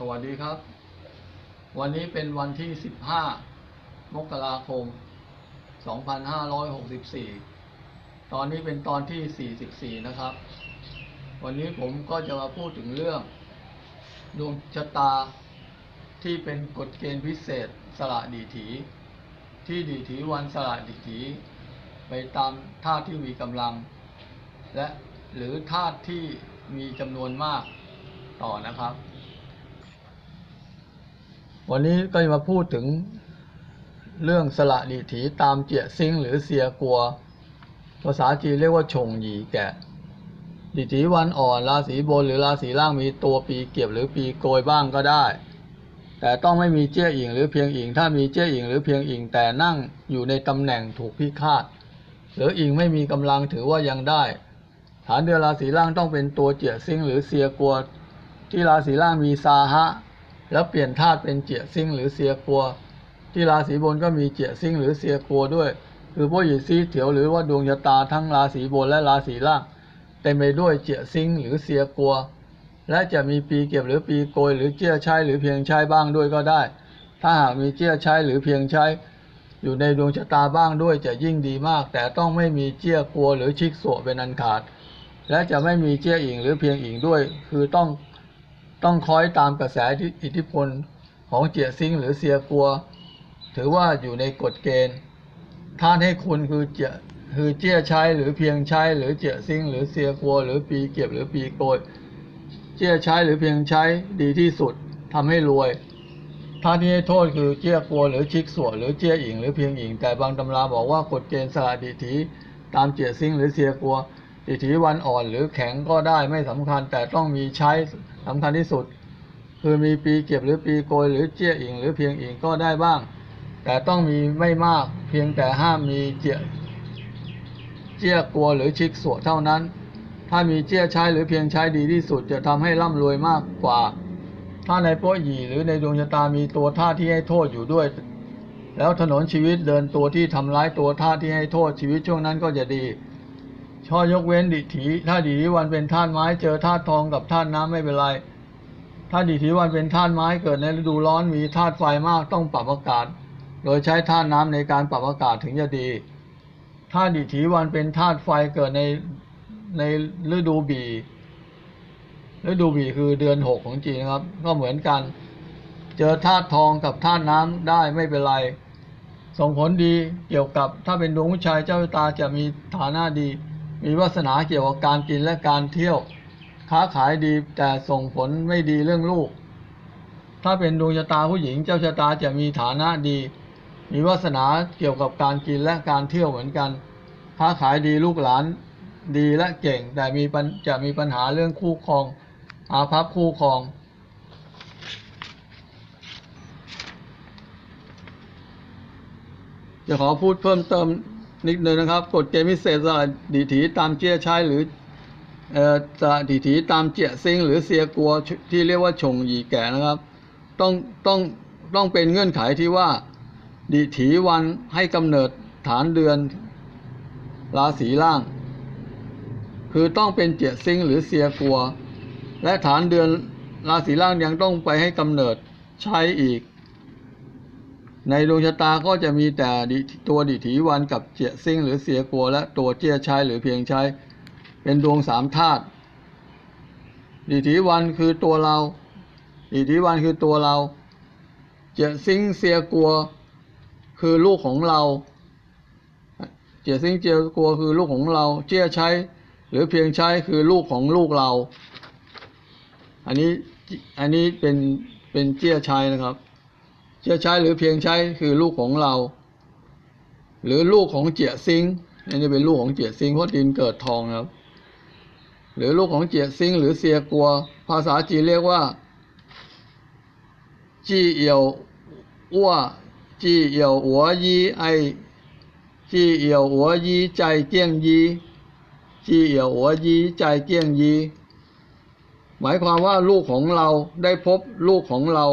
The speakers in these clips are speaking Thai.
สวัสดีครับ วันนี้เป็นวันที่ 15 มกราคม 2564 ตอนนี้เป็นตอนที่ 44 นะครับ วันนี้ผมก็จะมาพูดถึงเรื่องดวงชะตาที่เป็นกฎเกณฑ์พิเศษสละดีถี ที่ดีถีวันสละดีถี ไปตามธาตุที่มีกำลัง และหรือธาตุที่มีจำนวนมากต่อนะครับ วันนี้ก็จะมาพูดถึงเรื่องสละดีถีตามเจียซิงหรือเสียกัว ภาษาจีนเรียกว่าชงหยีแกะดีถีวันอ่อนราศีบนหรือราศีล่างมีตัวปีเก็บหรือปีโกยบ้างก็ได้ แต่ต้องไม่มีเจี้ยอิงหรือเพียงอิง ถ้ามีเจี้ยอิงหรือเพียงอิงแต่นั่งอยู่ในตำแหน่งถูกพิฆาต หรืออิงไม่มีกำลังถือว่ายังได้ ฐานเดือนราศีล่างต้องเป็นตัวเจียซิงหรือเสียกัว ที่ราศีล่างมีซาฮะ แล้วเปลี่ยนธาตุเป็นเจียซิงหรือเสียกัว ที่ราศีบนก็มีเจียซิงหรือเสียกัวด้วย คือพวกหยีซีเถียวหรือว่าดวงชะตาทั้งราศีบนและราศีล่างเต็มไปด้วยเจียซิงหรือเสียกัว และจะมีปีเก็บหรือปีโกยหรือเจี้ยใช้หรือเพียงใช้บ้างด้วยก็ได้ ถ้าหากมีเจี้ยใช้หรือเพียงใช้อยู่ในดวงชะตาบ้างด้วยจะยิ่งดีมาก แต่ต้องไม่มีเจี้ยกัวหรือชิกโสเป็นอันขาด และจะไม่มีเจี้ยอิงหรือเพียงอิงด้วย คือต้อง ต้องคอยตามกระแสอิทธิพลของเจียซิงหรือเสียกัว ถือว่าอยู่ในกฎเกณฑ์ท่านให้คุณคือเจียคือเจี้ยใช้หรือเพียงใช้หรือเจียซิงหรือเสียกัว หรือปีเก็บหรือปีโกยเจี้ยใช้หรือเพียงใช้ดีที่สุดทำให้รวยท่านที่ให้โทษคือเจี้ยกลัว หรือชิกส่วนหรือเจี้ยอิงหรือเพียงอิงแต่บางตำราบอกว่ากฎเกณฑ์สละดิถีตามเจียซิงหรือเสียกลัวดิถีวันอ่อนหรือแข็งก็ได้ไม่สำคัญแต่ต้องมีใช้ สำคัญที่สุด คือมีปีเก็บหรือปีโกยหรือเจี้ยอิงหรือเพียงอิงก็ได้บ้าง แต่ต้องมีไม่มากเพียงแต่ห้ามมีเจียเจี้ยกลัวหรือชิกสวนเท่านั้น ถ้ามีเจี้ยใช้หรือเพียงใช้ดีที่สุดจะทำให้ร่ำรวยมากกว่า ถ้าในโป้หยีหรือในดวงชะตามีตัวท่าที่ให้โทษอยู่ด้วย แล้วถนนชีวิตเดินตัวที่ทำร้ายตัวท่าที่ให้โทษชีวิตช่วงนั้นก็จะดี ช่อยกเว้นดิถีถ้าดิถีวันเป็นธาตุไม้เจอธาตุทองกับธาตุน้ำไม่เป็นไร ถ้าดิถีวันเป็นธาตุไม้เกิดในฤดูร้อนมีธาตุไฟมากต้องปรับอากาศ โดยใช้ธาตุน้ำในการปรับอากาศถึงจะดีถ้าดิถีวันเป็นธาตุไฟเกิดในในฤดูบีฤดูบีคือเดือนหกของจีนครับ ก็เหมือนกัน เจอธาตุทองกับธาตุน้ำได้ไม่เป็นไร ส่งผลดีเกี่ยวกับถ้าเป็นดวงผู้ชายเจ้าตาจะมีฐานะดี มีวาสนาเกี่ยวกับการกินและการเที่ยว ค้าขายดีแต่ส่งผลไม่ดีเรื่องลูก ถ้าเป็นดวงชะตาผู้หญิงเจ้าชะตาจะมีฐานะดี มีวาสนาเกี่ยวกับการกินและการเที่ยวเหมือนกัน ค้าขายดีลูกหลานดีและเก่ง แต่มีจะมีปัญหาเรื่องคู่ครอง อาภัพคู่ครองจะขอพูดเพิ่มเติม นิดนึงนะครับกฎเกณฑ์พิเศษสละดีถีตามเจี้ยใช้หรือเอ่อสละดีถีตามเจียซิงหรือเสียกัวที่เรียกว่าชงหยีแก่นะครับ ต้องต้องต้องเป็นเงื่อนไขที่ว่าดีถีวันให้กำเนิดฐานเดือนราศีล่าง คือต้องเป็นเจียซิงหรือเสียกัว และฐานเดือนราศีล่างยังต้องไปให้กำเนิดใช้อีก ในดวงชะตาก็จะมีแต่ตัวดิถีวันกับเจียซิงหรือเสียกัวและตัวเจียใช้หรือเพียงใช้เป็นดวงสามธาตุดิถีวันคือตัวเรา ดิถีวันคือตัวเรา เจียซิงเสียกัว คือลูกของเรา เจียซิงเจียกัวคือลูกของเรา เจียใช้หรือเพียงใช้คือลูกของลูกเรา อันนี้อันนี้เป็นเป็นเจี้ยใช้นะครับ จี้ยใช้หรือเพียงใช้คือลูกของเรา หรือลูกของเจียซิงอันนี้เป็นลูกของเจียซิงเพราะดินเกิดทองครับ หรือลูกของเจียซิงหรือเสียกัว ภาษาจีนเรียกว่า จีเอียวอ้วจีเอียวหัวยีไอจีเอียวหัวยีใจเกี้ยงยีจีเอียวหัวยีใจเกี้ยงยีหมายความว่าลูกของเราได้พบลูกของเรา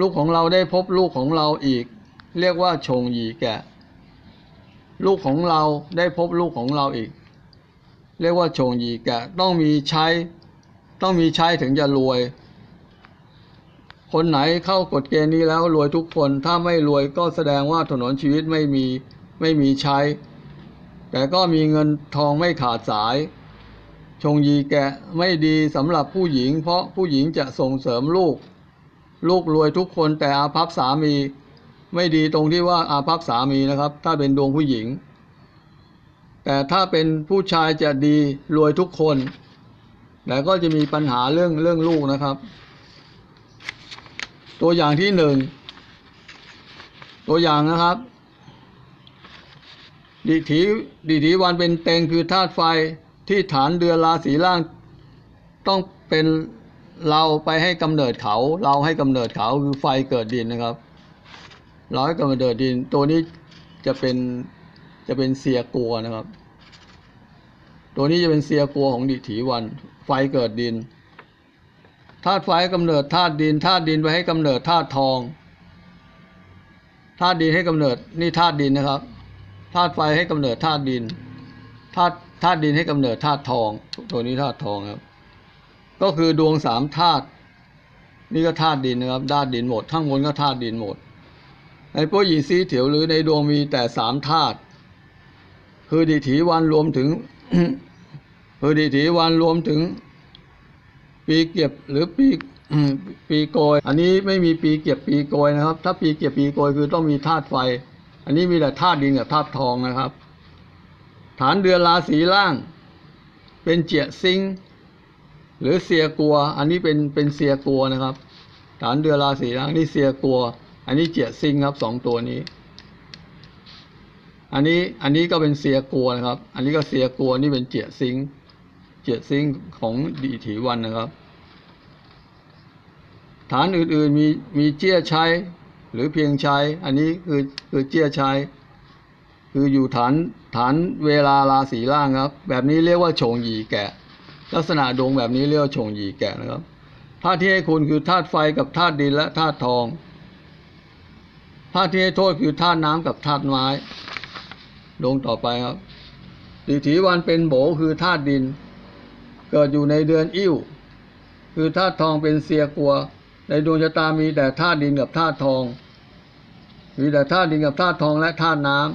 ลูกของเราได้พบลูกของเราอีก เรียกว่าชงหยีแกะ ลูกของเราได้พบลูกของเราอีก เรียกว่าชงหยีแกะ ต้องมีใช้ ต้องมีใช้ถึงจะรวย คนไหนเข้ากฎเกณฑ์นี้แล้วรวยทุกคน ถ้าไม่รวยก็แสดงว่าถนนชีวิตไม่มีไม่มีใช้ แต่ก็มีเงินทองไม่ขาดสายชงยีแกะไม่ดีสำหรับผู้หญิง เพราะผู้หญิงจะส่งเสริมลูก ลูกรวยทุกคนแต่อาภัพสามี ไม่ดีตรงที่ว่าอาภัพสามีนะครับ ถ้าเป็นดวงผู้หญิง แต่ถ้าเป็นผู้ชายจะดีรวยทุกคนแต่ก็จะมีปัญหาเรื่องเรื่องลูกนะครับ ตัวอย่างที่หนึ่งตัวอย่างนะครับดิถีดิถีวันเป็นเต็งคือธาตุไฟที่ฐานเดือนราศีล่างต้องเป็น เราไปให้กำเนิดเขา เราให้กำเนิดเขาคือไฟเกิดดินนะครับ เราให้กำเนิดดิน ตัวนี้จะเป็นจะเป็นเสียกัวนะครับ ตัวนี้จะเป็นเสียกัวของดิถีวัน ไฟเกิดดินธาตุไฟให้กำเนิดธาตุดินธาตุดินไปให้กำเนิดธาตุทองธาตุดินให้กำเนิดนี่ธาตุดินนะครับธาตุไฟให้กำเนิดธาตุดินธาตุธาตุดินให้กำเนิดธาตุทอง ตัวนี้ธาตุทองครับ ก็คือดวงสามธาตุนี่ก็ธาตุดินนะครับธาตุดินหมด ทั้งบนก็ธาตุดินหมด ในโปหยีซีเถียวหรือในดวงมีแต่สามธาตุคือดิถีวันรวมถึงคือดิถีวันรวมถึง ปีเก็บหรือปีปีโกย อันนี้ไม่มีปีเก็บปีโกยนะครับ ถ้าปีเก็บปีโกยคือต้องมีธาตุไฟ อันนี้มีแต่ธาตุดินกับธาตุทองนะครับ ฐานเดือนราศีล่าง เป็นเจียซิง หรือเสียกัว อันนี้เป็นเป็นเสียกัวนะครับ ฐานเดือนราศีล่างนี่เสียกัว อันนี้เจียซิงครับสองตัวนี้ อันนี้อันนี้ก็เป็นเสียกัวนะครับ อันนี้ก็เสียกัวนี่เป็นเจียซิงเจียซิงของดีถีวันนะครับ ฐานอื่นๆมีมีเจี้ยใช้หรือเพียงใช้ อันนี้คือคือเจี้ยใช้คืออยู่ฐานฐานเวลาราศีล่างครับ แบบนี้เรียกว่าโฉงหยีแกะ ลักษณะดวงแบบนี้เรียกว่าโฉงหยีแกะนะครับธาตุที่ให้คุณคือธาตุไฟกับธาตุดินและธาตุทองธาตุที่ให้โทษคือธาตุน้ำกับธาตุไม้ดวงต่อไปครับดิถีวันเป็นโบคือธาตุดิน เกิดอยู่ในเดือนอิ่วคือธาตุทองเป็นเสียกัว ในดวงชะตามีแต่ธาตุดินกับธาตุทอง มีแต่ธาตุดินกับธาตุทองและธาตุน้ำ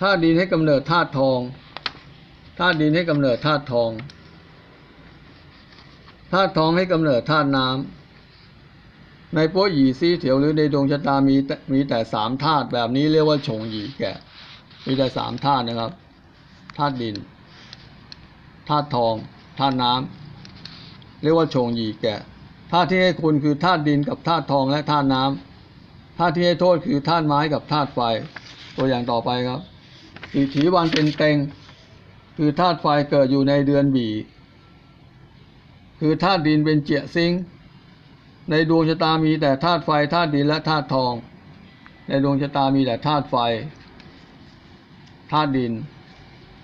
ธาตุดินให้กำเนิดธาตุทอง ธาตุดินให้กำเนิดธาตุทองธาตุทองให้กำเนิดธาตุน้ำในโป๊หยีซีเถียวหรือในดวงชะตามีมีแต่สามธาตุแบบนี้เรียกว่าชงหยีแกะมีแต่สามธาตุนะครับธาตุดินธาตุทองธาตุน้ำเรียกว่าชงหยีแกะธาตุที่ให้คุณคือธาตุดินกับธาตุทองและธาตุน้ำธาตุที่ให้โทษคือธาตุไม้กับธาตุไฟ ตัวอย่างต่อไปครับสีถีวันเป็นเต็ง คือธาตุไฟเกิดอยู่ในเดือนบี คือธาตุดินเป็นเจียซิง ในดวงชะตามีแต่ธาตุไฟธาตุดินและธาตุทอง ในดวงชะตามีแต่ธาตุไฟธาตุดิน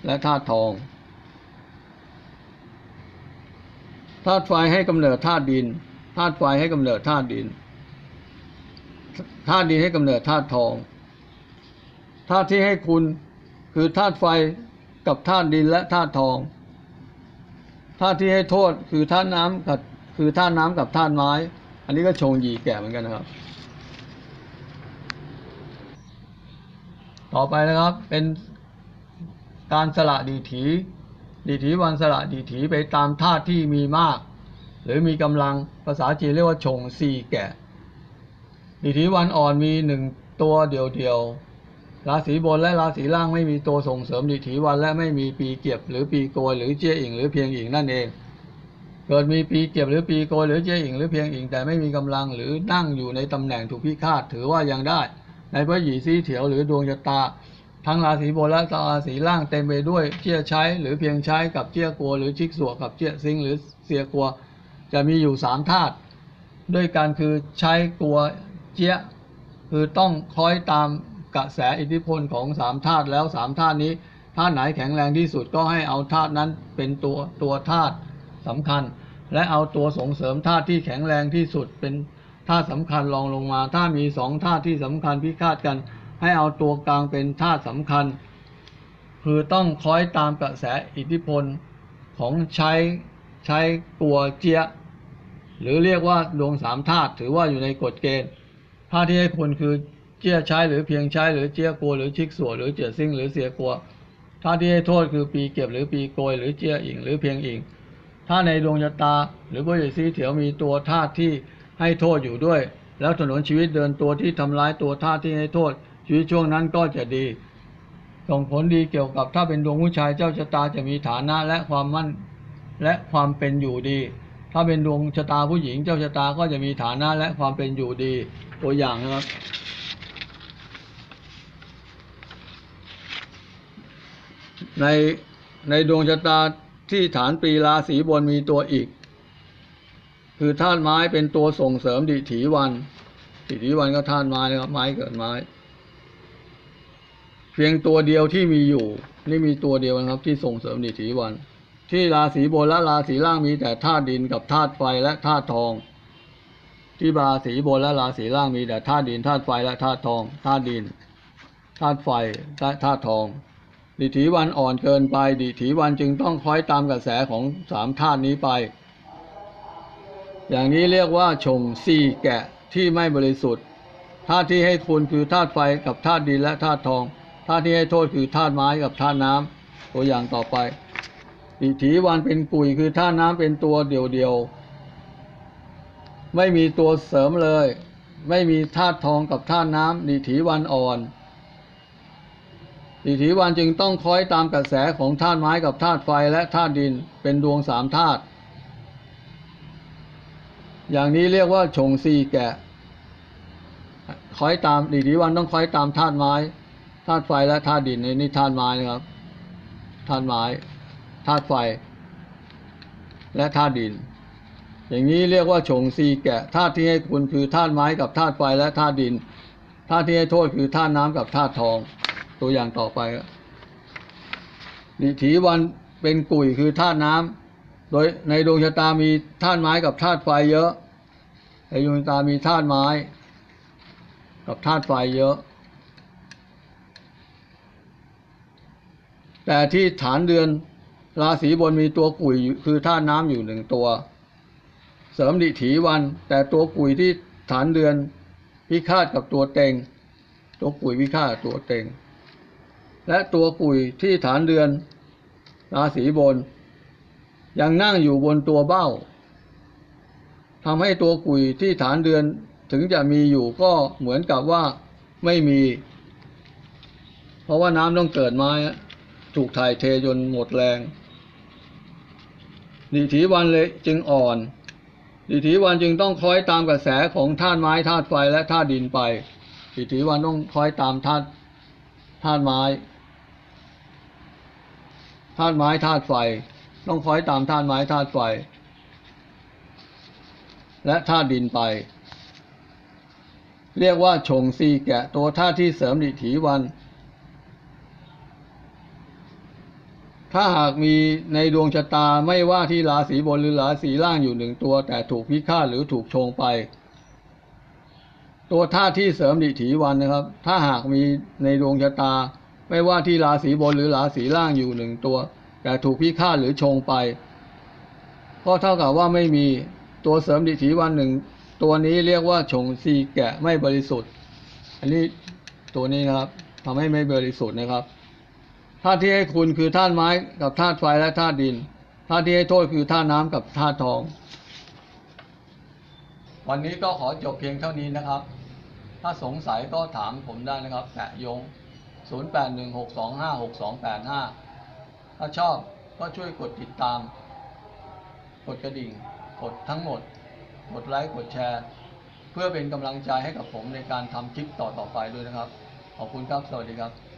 และธาตุทองธาตุไฟให้กำเนิดธาตุดินธาตุไฟให้กำเนิดธาตุดินธาตุดินให้กำเนิดธาตุทองธาตุที่ให้คุณคือธาตุไฟ กับธาตุดินและธาตุทองธาตุที่ให้โทษคือธาตุน้ำกับคือธาตุน้ำกับธาตุไม้ อันนี้ก็ชงยีแก่เหมือนกันนะครับ ต่อไปนะครับเป็นการสละดีถี ดีถีวันสละดีถีไปตามธาตุที่มีมาก หรือมีกำลังภาษาจีนเรียกว่าชงซีแก่ดีถีวันอ่อนมีหนึ่งตัวเดียวๆ ราศีบนและราศีล่างไม่มีตัวส่งเสริมดีถีวัน และไม่มีปีเก็บหรือปีโกยหรือเจี้ยอิงหรือเพียงอิงนั่นเอง เกิดมีปีเก็บหรือปีโกยหรือเจี้ยอิงหรือเพียงอิงแต่ไม่มีกำลังหรือนั่งอยู่ในตำแหน่งถูกพิฆาตถือว่ายังได้ ในพระหยีซีเถียวหรือดวงชะตา ทั้งราศีบนและราศีล่างเต็มไปด้วยเจี้ยใช้ หรือเพียงใช้กับเจี้ยกัวหรือชิกสัวกับเจี้ยซิงหรือเสียกัว จะมีอยู่สามธาตุด้วยกันคือใช้กัวเจี้ยคือต้องคล้อยตาม กระแสอิทธิพลของสามธาตุแล้วสามธาตุนี้ธาตุไหนแข็งแรงที่สุดก็ให้เอาธาตุนั้นเป็นตัวตัวธาตุสำคัญ และเอาตัวส่งเสริมธาตุที่แข็งแรงที่สุดเป็นธาตุสำคัญรองลงมา ถ้ามีสองธาตุที่สำคัญพิฆาตกัน ให้เอาตัวกลางเป็นธาตุสำคัญ คือต้องคล้อยตามกระแสอิทธิพลของใช้ใช้กัวเจียหรือเรียกว่าดวงสามธาตุถือว่าอยู่ในกฎเกณฑ์ธาตุที่ให้คุณคือ เจียใช้หรือเพียงใช้หรือเจียกัวหรือชิกสัวหรือเจียซิ่งหรือเสียกัวธาที่ให้โทษคือปีเก็บหรือปีโกยหรือเจียอิงหรือเพียงอิงถ้าในดวงชะตา หรือบุญซีเถียวมีตัวธาตุที่ให้โทษอยู่ด้วย แล้วถนนชีวิตเดินตัวที่ทำร้ายตัวธาตุที่ให้โทษ ชีวิตช่วงนั้นก็จะดี ส่งผลดีเกี่ยวกับถ้าเป็นดวงผู้ชายเจ้าชะตาจะมีฐานะและความมั่นและความเป็นอยู่ดี ถ้าเป็นดวงชะตาผู้หญิงเจ้าชะตาก็จะมีฐานะและความเป็นอยู่ดี ตัวอย่างนะครับ ในในดวงชะตาที่ฐานปีราศีบนมีตัวอีก คือธาตุไม้เป็นตัวส่งเสริมดิถีวัน ดิถีวันก็ธาตุไม้นะครับไม้เกิดไม้ เพียงตัวเดียวที่มีอยู่ นี่มีตัวเดียวนะครับ ที่ส่งเสริมดิถีวัน ที่ราศีบนและราศีล่างมีแต่ธาตุดินกับธาตุไฟและธาตุทอง ที่ราศีบนและราศีล่างมีแต่ธาตุดินธาตุไฟและธาตุทองธาตุดินธาตุไฟและธาตุทอง ดิถีวันอ่อนเกินไป ดิถีวันจึงต้องคอยตามกระแสของสามธาตุนี้ไป อย่างนี้เรียกว่าชงซีแกะที่ไม่บริสุทธิ์ธาตุที่ให้คุณคือธาตุไฟกับธาตุดินและธาตุทองธาตุที่ให้โทษคือธาตุไม้กับธาตุน้ำตัวอย่างต่อไปดิถีวันเป็นกุยคือธาตุน้ำเป็นตัวเดียวๆไม่มีตัวเสริมเลย ไม่มีธาตุทองกับธาตุน้ำดิถีวันอ่อน ดิถีวันจึงต้องคอยตามกระแสของธาตุไม้กับธาตุไฟและธาตุดินเป็นดวงสามธาตุอย่างนี้เรียกว่าชงซีแกะคอยตามดิถีวันต้องคอยตามธาตุไม้ธาตุไฟและธาตุดินในนี่ธาตุไม้นะครับธาตุไม้ธาตุไฟ และธาตุดิน อย่างนี้เรียกว่าชงซีแกะธาตุที่ให้คุณคือธาตุไม้กับธาตุไฟและธาตุดินธาตุที่ให้โทษคือธาตุน้ำกับธาตุทอง ตัวอย่างต่อไปครับดิถีวันเป็นกุยคือธาตุน้ำโดยในดวงชะตามีธาตุไม้กับธาตุไฟเยอะ ในดวงชะตามีธาตุไม้ กับธาตุไฟเยอะ แต่ที่ฐานเดือนราศีบนมีตัวกุยคือธาตุน้ำอยู่หนึ่งตัว เสริมดิถีวัน แต่ตัวกุยที่ฐานเดือนพิฆาตกับตัวเต็ง ตัวกุยพิฆาตตัวเต็ง และตัวกุยที่ฐานเดือน ราศีบน ยังนั่งอยู่บนตัวเบ้าทำให้ตัวกุยที่ฐานเดือนถึงจะมีอยู่ก็เหมือนกับว่าไม่มี เพราะว่าน้ำต้องเกิดมาถูกถ่ายเทจนหมดแรงดิถีวันเลยจึงอ่อนดิถีวันจึงต้องคอยตามกระแสของธาตุไม้ธาตุไฟและธาตุดินไปดิถีวันต้องคอยตามธาตุธาตุไม้ ธาตุไม้ธาตุไฟ ต้องคอยตามธาตุไม้ธาตุไฟ และธาตุดินไป เรียกว่าชงซีแกะตัวธาตุที่เสริมดิถีวัน ถ้าหากมีในดวงชะตาไม่ว่าที่ราศีบนหรือราศีล่างอยู่หนึ่งตัว แต่ถูกพิฆาตหรือถูกชงไป ตัวธาตุที่เสริมดิถีวันนะครับ ถ้าหากมีในดวงชะตา ไม่ว่าที่ราศีบนหรือราศีล่างอยู่หนึ่งตัว แต่ถูกพิฆาตหรือชงไปก็เท่ากับว่าไม่มีตัวเสริมดิถีวันหนึ่ง ตัวนี้เรียกว่าชงซีแกะไม่บริสุทธิ์ อันนี้ตัวนี้นะครับทำให้ไม่บริสุทธิ์นะครับธาตุที่ให้คุณคือธาตุไม้กับธาตุไฟและธาตุดินธาตุที่ให้โทษคือธาตุน้ำกับธาตุทอง วันนี้ก็ขอจบเพียงเท่านี้นะครับ ถ้าสงสัยก็ถามผมได้นะครับแปะยง 0816256285 ถ้าชอบก็ช่วยกดติดตาม กดกระดิ่ง กดทั้งหมด กดไลค์ กดแชร์ เพื่อเป็นกำลังใจให้กับผมในการทำคลิปต่อๆไปด้วยนะครับ ขอบคุณครับ สวัสดีครับ